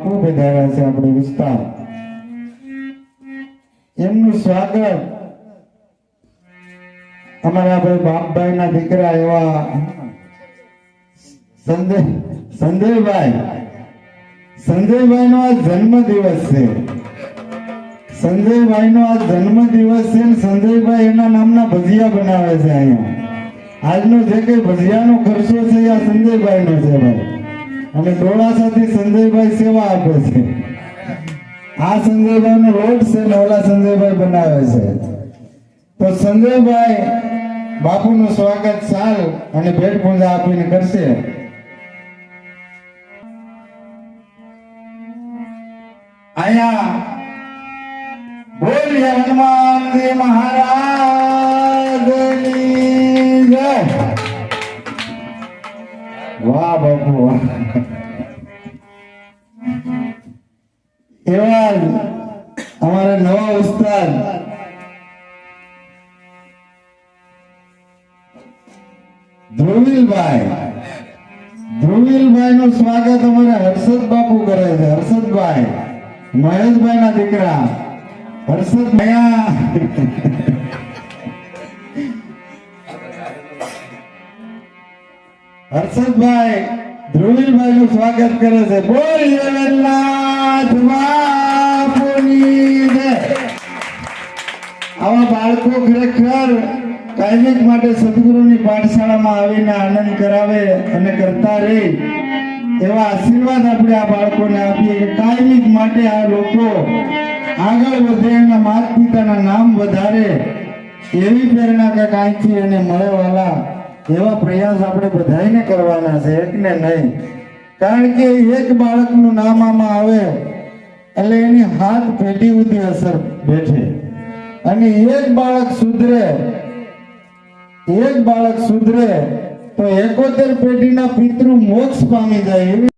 ખૂબ વધાર્યા છે આપણો વિસ્તાર. એમનું સ્વાગત અમારા ભાઈ બાપભાઈ ના દીકરા એવા સંજય સંજયભાઈ સંજયભાઈ નો આ જન્મ દિવસ છે. સંજયભાઈ નો આ જન્મ દિવસ છે સંજયભાઈ એના નામના ભજીયા બનાવે છે અહીંયા. આજનો જે કઈ ભજીયાનો ખર્ચો છે આ સંજયભાઈ નો છે ભાઈ. અને ડોળાસાથી સંજયભાઈ સેવા આપે છે. આ સંજયભાઈ નો રોડ છે ને ઓલા સંજયભાઈ બનાવે છે. તો સંજયભાઈ બાપુનું સ્વાગત સાલ અને ભેટ પૂજા આપીને કરશે. અહીંયા બોલીએ હનુમાનજી વાહ બાપુ એવા અમારા નવા ઉસ્તાદ. ધ્રુવિલભાઈ. ધ્રુવિલભાઈ નું સ્વાગત અમારે હર્ષદ બાપુ કરે છે. હર્ષદભાઈ મહેશભાઈ ના દીકરા. હર્ષદ ભૈયા હર્ષદભાઈ ધ્રુવીલભાઈ નું સ્વાગત કરે છે. બોલ આવા બાળકો ખરેખર કાયમિક માટે સદગુરુની પાઠશાળામાં આવીને આનંદ કરાવે અને કરતા રહે. એવા આશીર્વાદ આપણે આ બાળકોને આપીએ કે કાયમિક માટે આ લોકો આગળ વધે એના માતા પિતાના નામ વધારે એવી પ્રેરણા કે કાંઈથી એને મળેવાલા એવા પ્રયાસ આપણે બધાને કરવાના છે એકને નહીં. કારણ કે એક બાળકનું નામ આમાં આવે, એટલે એની હાથ પેઢી ઉધી અસર બેઠે. અને એક બાળક સુધરે, એક બાળક સુધરે, તો એકોતેર પેઢીના પિતૃ મોક્ષ પામી જાય